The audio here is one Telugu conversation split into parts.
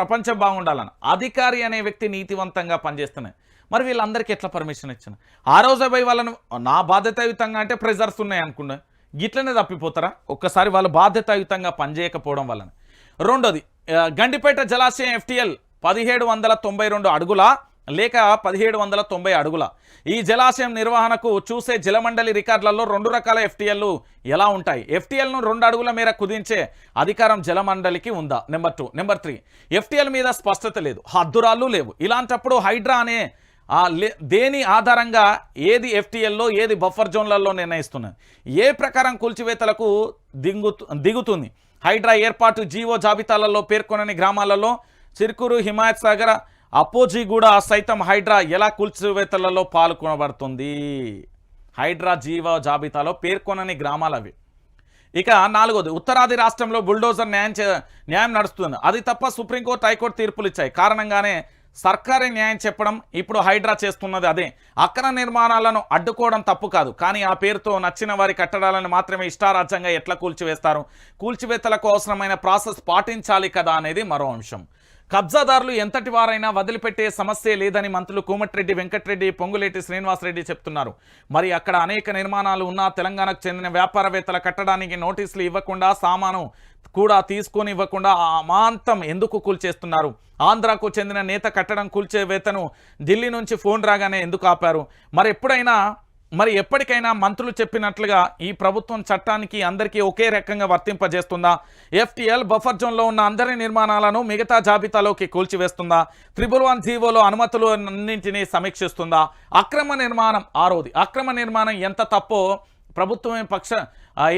ప్రపంచం బాగుండాలని. అధికారి అనే వ్యక్తి నీతివంతంగా పనిచేస్తున్నాయి. మరి వీళ్ళందరికీ ఎట్లా పర్మిషన్ ఇచ్చిన? ఆ రోజే పోయి వాళ్ళను నా బాధ్యతాయుతంగా అంటే ప్రెజర్స్ ఉన్నాయి అనుకున్నా. గిట్లనే తప్పిపోతారా? ఒక్కసారి వాళ్ళు బాధ్యతాయుతంగా పనిచేయకపోవడం వలన రెండోది గండిపేట జలాశయం ఎఫ్టిఎల్ పదిహేడు వందల తొంభై రెండు అడుగుల లేక పదిహేడు వందల తొంభై అడుగుల. ఈ జలాశయం నిర్వహణకు చూసే జలమండలి రికార్డులలో రెండు రకాల ఎఫ్టీఎల్లు ఎలా ఉంటాయి? ఎఫ్టీఎల్ను రెండు అడుగుల మేర కుదించే అధికారం జలమండలికి ఉందా? Number two. Number three. FTL మీద స్పష్టత లేదు. హద్దురాళ్ళు లేవు. ఇలాంటప్పుడు హైడ్రా అనే లే- దేని ఆధారంగా ఏది ఎఫ్టీఎల్లో ఏది బఫర్ జోన్లలో నిర్ణయిస్తున్నది? ఏ ప్రకారం కూల్చివేతలకు దిగు దిగుతుంది? హైడ్రా ఏర్పాటు జీవో జాబితాలలో పేర్కొనని గ్రామాలలో చిరుకూరు హిమాయత్ సాగర్ అపోజిగూడ సైతం హైడ్రా ఎలా కూల్చివేతలలో పాల్గొనబడుతుంది? హైడ్రా జీవో జాబితాలో పేర్కొనని గ్రామాలు అవి. ఇక నాలుగోది ఉత్తరాది రాష్ట్రంలో బుల్డోజర్ న్యాయం చే- న్యాయం నడుస్తుంది. అది తప్ప సుప్రీంకోర్టు హైకోర్టు తీర్పులు ఇచ్చాయి కారణంగానే సర్కారీ న్యాయం చెప్పడం ఇప్పుడు హైడ్రా చేస్తున్నది అదే. అక్రమ నిర్మాణాలను అడ్డుకోవడం తప్పు కాదు. కానీ ఆ పేరుతో నచ్చిన వారి కట్టడాలను మాత్రమే ఇష్టారాజ్యంగా ఎట్లా కూల్చివేస్తారు? కూల్చివేతలకు అవసరమైన ప్రాసెస్ పాటించాలి కదా అనేది మరో అంశం. కబ్జాదారులు ఎంతటి వారైనా వదిలిపెట్టే సమస్యే లేదని మంత్రులు కోమటిరెడ్డి వెంకటరెడ్డి పొంగులేటి శ్రీనివాసరెడ్డి చెప్తున్నారు. మరి అక్కడ అనేక నిర్మాణాలు ఉన్నా తెలంగాణకు చెందిన వ్యాపారవేత్తల కట్టడానికి నోటీసులు ఇవ్వకుండా సామాను కూడా తీసుకొని ఇవ్వకుండా అమాంతం ఎందుకు కూల్చేస్తున్నారు? ఆంధ్రాకు చెందిన నేత కట్టడం కూల్చే వేతను ఢిల్లీ నుంచి ఫోన్ రాగానే ఎందుకు ఆపారు? మరి ఎప్పుడైనా మరి ఎప్పటికైనా మంత్రులు చెప్పినట్లుగా ఈ ప్రభుత్వం చట్టానికి అందరికీ ఒకే రకంగా వర్తింపజేస్తుందా? ఎఫ్టీఎల్ బఫర్ జోన్లో ఉన్న అందరి నిర్మాణాలను మిగతా జాబితాలోకి కూల్చివేస్తుందా? త్రిబుల్ వన్ జీవోలో అనుమతులు అన్నింటినీ సమీక్షిస్తుందా? అక్రమ నిర్మాణం ఆరోది అక్రమ నిర్మాణం ఎంత తప్పో ప్రభుత్వమే పక్ష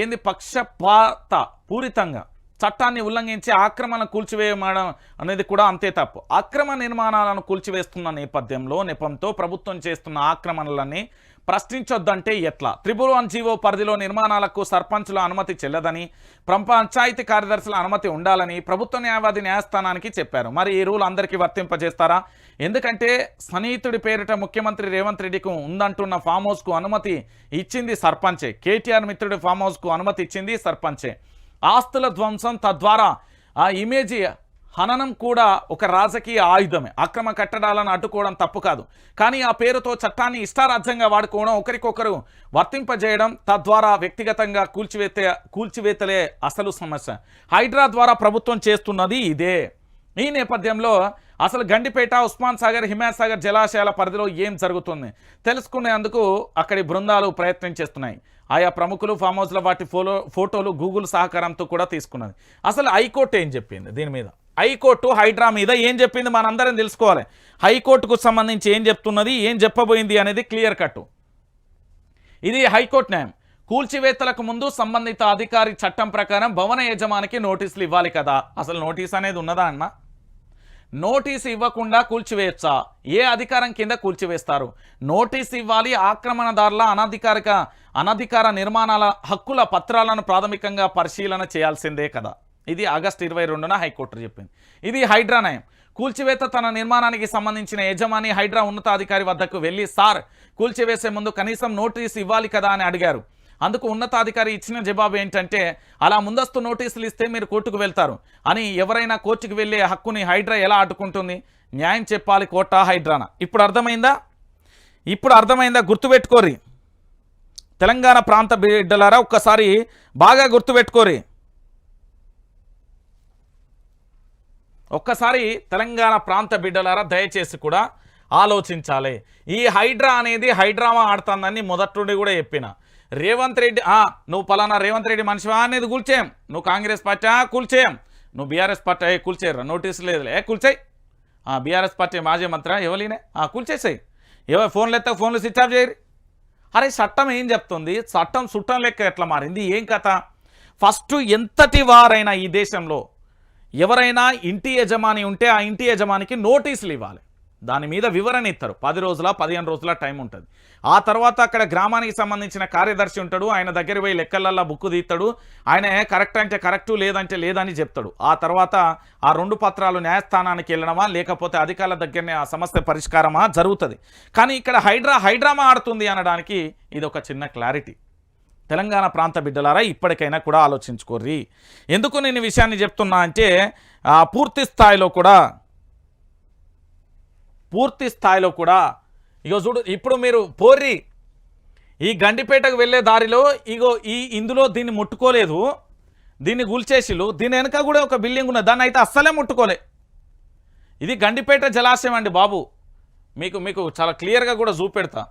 ఏంది పక్షపాత పూరితంగా చట్టాన్ని ఉల్లంఘించి ఆక్రమణ కూల్చివేయడం అనేది కూడా అంతే తప్పు. అక్రమ నిర్మాణాలను కూల్చివేస్తున్న నేపథ్యంలో నెపంతో ప్రభుత్వం చేస్తున్న ఆక్రమణలన్నీ ప్రశ్నించొద్దంటే ఎట్లా? త్రిపుల్ వన్ జీవో పరిధిలో నిర్మాణాలకు సర్పంచుల అనుమతి చెల్లదని పంచాయతీ కార్యదర్శుల అనుమతి ఉండాలని ప్రభుత్వ న్యాయవాది న్యాయస్థానానికి చెప్పారు. మరి ఈ రూల్ అందరికీ వర్తింపజేస్తారా? ఎందుకంటే స్నేహితుడి పేరిట ముఖ్యమంత్రి రేవంత్ రెడ్డికి ఉందంటున్న ఫామ్ హౌస్కు అనుమతి ఇచ్చింది సర్పంచే. కేటీఆర్ మిత్రుడి ఫామ్ హౌస్కు అనుమతి ఇచ్చింది సర్పంచే. ఆస్తుల ధ్వంసం తద్వారా ఆ ఇమేజ్ హననం కూడా ఒక రాజకీయ ఆయుధమే. అక్రమ కట్టడాలను అడ్డుకోవడం తప్పు కాదు. కానీ ఆ పేరుతో చట్టాన్ని ఇష్టారాజ్యంగా వాడుకోవడం ఒకరికొకరు వర్తింపజేయడం తద్వారా వ్యక్తిగతంగా కూల్చివేతే కూల్చివేతలే అసలు సమస్య. హైడ్రా ద్వారా ప్రభుత్వం చేస్తున్నది ఇదే. ఈ నేపథ్యంలో అసలు గండిపేట ఉస్మాన్ సాగర్ హిమాయత్ సాగర్ జలాశయాల పరిధిలో ఏం జరుగుతుంది? తెలుసుకునేందుకు అక్కడి బృందాలు ప్రయత్నం చేస్తున్నాయి. ఆయా ప్రముఖులు ఫామ్ హౌస్ల వాటి ఫోటోలు గూగుల్ సహకారంతో కూడా తీసుకున్నది. అసలు హైకోర్టు ఏం చెప్పింది దీని మీద? హైకోర్టు హైడ్రా మీద ఏం చెప్పింది మనందరం తెలుసుకోవాలి. హైకోర్టుకు సంబంధించి ఏం చెప్తున్నది ఏం చెప్పబోయింది అనేది క్లియర్ కట్టు ఇది హైకోర్టు న్యాయం. కూల్చివేతలకు ముందు సంబంధిత అధికారి చట్టం ప్రకారం భవన యజమానికి నోటీసులు ఇవ్వాలి కదా. అసలు నోటీస్ అనేది ఉన్నదా అన్న? నోటీస్ ఇవ్వకుండా కూల్చివేయచ్చా? ఏ అధికారం కింద కూల్చివేస్తారు? నోటీస్ ఇవ్వాలి ఆక్రమణదారుల అనధికారిక అనధికార నిర్మాణాల హక్కుల పత్రాలను ప్రాథమికంగా పరిశీలన చేయాల్సిందే కదా. ఇది ఆగస్టు ఇరవై రెండున హైకోర్టు చెప్పింది. ఇది హైడ్రా నయం. కూల్చివేత తన నిర్మాణానికి సంబంధించిన యజమాని హైడ్రా ఉన్నతాధికారి వద్దకు వెళ్ళి సార్ కూల్చివేసే ముందు కనీసం నోటీసు ఇవ్వాలి కదా అని అడిగారు. అందుకు ఉన్నతాధికారి ఇచ్చిన జవాబు ఏంటంటే అలా ముందస్తు నోటీసులు ఇస్తే మీరు కోర్టుకు వెళ్తారు. అని ఎవరైనా కోర్టుకు వెళ్ళే హక్కుని హైడ్రా ఎలా అడ్డుకుంటుంది న్యాయం చెప్పాలి కోటా హైడ్రానా? ఇప్పుడు అర్థమైందా? ఇప్పుడు అర్థమైందా? గుర్తుపెట్టుకోరి తెలంగాణ ప్రాంత బిడ్డలారా ఒక్కసారి బాగా గుర్తుపెట్టుకోరి ఒక్కసారి తెలంగాణ ప్రాంత బిడ్డలారా దయచేసి కూడా ఆలోచించాలి. ఈ హైడ్రా అనేది హైడ్రామా ఆడుతుందని మొదటి నుండి కూడా చెప్పిన. రేవంత్ రెడ్డి నువ్వు పలానా రేవంత్ రెడ్డి మనిషివా అనేది కూల్చేయం. నువ్వు కాంగ్రెస్ పార్టీ కూల్చేయం. నువ్వు బీఆర్ఎస్ పార్టీ కూల్చేయరా? నోటీస్ లేదులే. కూల్చేయి. బీఆర్ఎస్ పార్టీ మాజీ మంత్రి ఎవలినే? కూల్చేసాయి. ఎవరు ఫోన్లు ఎత్తా ఫోన్లు స్విచ్ ఆఫ్ చేయరు. అరే చట్టం ఏం చెప్తుంది? చట్టం చుట్టం లెక్క ఎట్లా మారింది? ఏం కథ? ఫస్ట్ ఎంతటి వారైనా ఈ దేశంలో ఎవరైనా ఇంటి యజమాని ఉంటే ఆ ఇంటి యజమానికి నోటీసులు ఇవ్వాలి. దాని మీద వివరణ ఇస్తారు. పది రోజుల పదిహేను రోజుల టైం ఉంటుంది. ఆ తర్వాత అక్కడ గ్రామానికి సంబంధించిన కార్యదర్శి ఉంటాడు. ఆయన దగ్గర పోయి లెక్కలల్లా బుక్కు తీస్తాడు. ఆయన కరెక్ట్ అంటే కరెక్టు లేదంటే లేదని చెప్తాడు. ఆ తర్వాత ఆ రెండు పత్రాలు న్యాయస్థానానికి వెళ్ళడమా లేకపోతే అధికారుల దగ్గరనే ఆ సమస్య పరిష్కారమా జరుగుతుంది. కానీ ఇక్కడ హైడ్రా హైడ్రామా ఆడుతుంది అనడానికి ఇది ఒక చిన్న క్లారిటీ. తెలంగాణ ప్రాంత బిడ్డలారా ఇప్పటికైనా కూడా ఆలోచించుకోర్రి. ఎందుకు నేను విషయాన్ని చెప్తున్నా అంటే పూర్తి స్థాయిలో కూడా పూర్తి స్థాయిలో కూడా ఇగో చూడు ఇప్పుడు మీరు పోర్రి ఈ గండిపేటకు వెళ్ళే దారిలో ఇగో ఈ ఇందులో దీన్ని ముట్టుకోలేదు దీన్ని గుల్చేసిలు దీని వెనక కూడా ఒక బిల్డింగ్ ఉన్నది దాన్ని అయితే అస్సలే ముట్టుకోలే. ఇది గండిపేట జలాశయం అండి బాబు. మీకు మీకు చాలా క్లియర్గా కూడా చూపెడతా.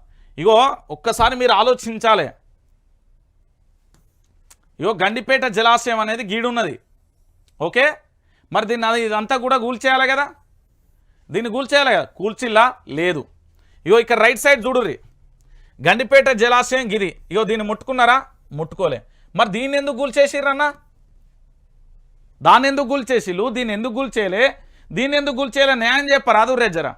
ఇగో ఒక్కసారి మీరు ఆలోచించాలి. ఇగో గండిపేట జలాశయం అనేది గీడున్నది. ఓకే? మరి దీన్ని అది ఇదంతా కూడా కూల్చేయాలి కదా? దీన్ని కూల్చేయాలి కదా? కూల్చిల్లా లేదు. ఇగో ఇక్కడ రైట్ సైడ్ చూడుర్రి. గండిపేట జలాశయం గిది. ఇగో దీన్ని ముట్టుకున్నారా? ముట్టుకోలే. మరి దీన్ని ఎందుకు కూల్చేసిర్రన్నా దాన్ని ఎందుకు కూల్చేసిల్లు దీన్ని ఎందుకు కూల్చేయలే దీన్ని ఎందుకు కూల్చేయలే న్యాయం చెప్పరాదు రెజ్జరా